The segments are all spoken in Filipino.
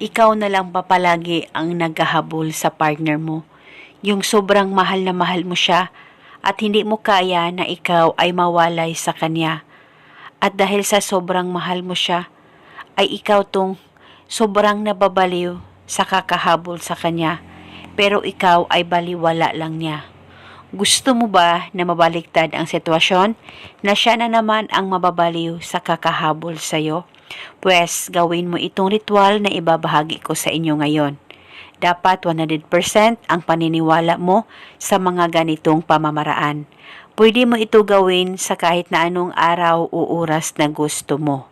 ikaw na lang pa palagi ang naghahabol sa partner mo. Yung sobrang mahal na mahal mo siya at hindi mo kaya na ikaw ay mawalay sa kanya. At dahil sa sobrang mahal mo siya, ay ikaw tong sobrang nababaliw sa kakahabol sa kanya. Pero ikaw ay baliwala lang niya. Gusto mo ba na mabaliktad ang sitwasyon na siya na naman ang mababaliw sa kakahabol sa'yo? Pwes, gawin mo itong ritual na ibabahagi ko sa inyo ngayon. Dapat 100% ang paniniwala mo sa mga ganitong pamamaraan. Pwede mo ito gawin sa kahit na anong araw o oras na gusto mo.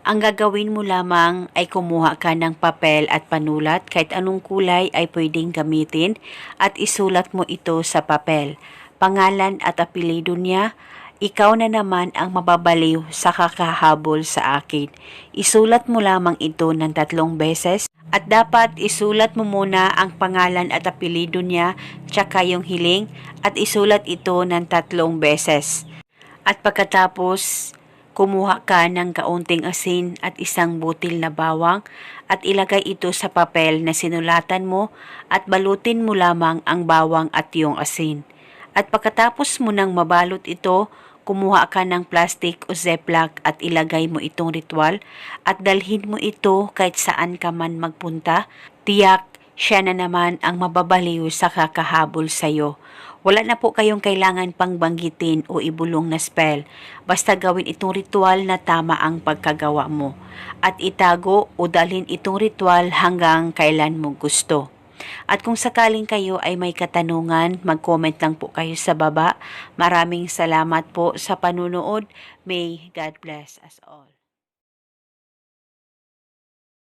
Ang gagawin mo lamang ay kumuha ka ng papel at panulat kahit anong kulay ay pwedeng gamitin at isulat mo ito sa papel. Pangalan at apelido niya, ikaw na naman ang mababaliw sa kakahabol sa akin. Isulat mo lamang ito ng tatlong beses at dapat isulat mo muna ang pangalan at apelido niya tsaka yung hiling at isulat ito ng tatlong beses. At pagkatapos, kumuha ka ng kaunting asin at isang butil na bawang at ilagay ito sa papel na sinulatan mo at balutin mo lamang ang bawang at yung asin. At pagkatapos mo nang mabalot ito, kumuha ka ng plastic o ziploc at ilagay mo itong ritual at dalhin mo ito kahit saan ka man magpunta. Tiyak, siya na naman ang mababaliw sa kakahabol sa'yo. Wala na po kayong kailangan pang banggitin o ibulong na spell. Basta gawin itong ritual na tama ang pagkagawa mo. At itago o dalhin itong ritual hanggang kailan mo gusto. At kung sakaling kayo ay may katanungan, mag-comment lang po kayo sa baba. Maraming salamat po sa panunood. May God bless us all.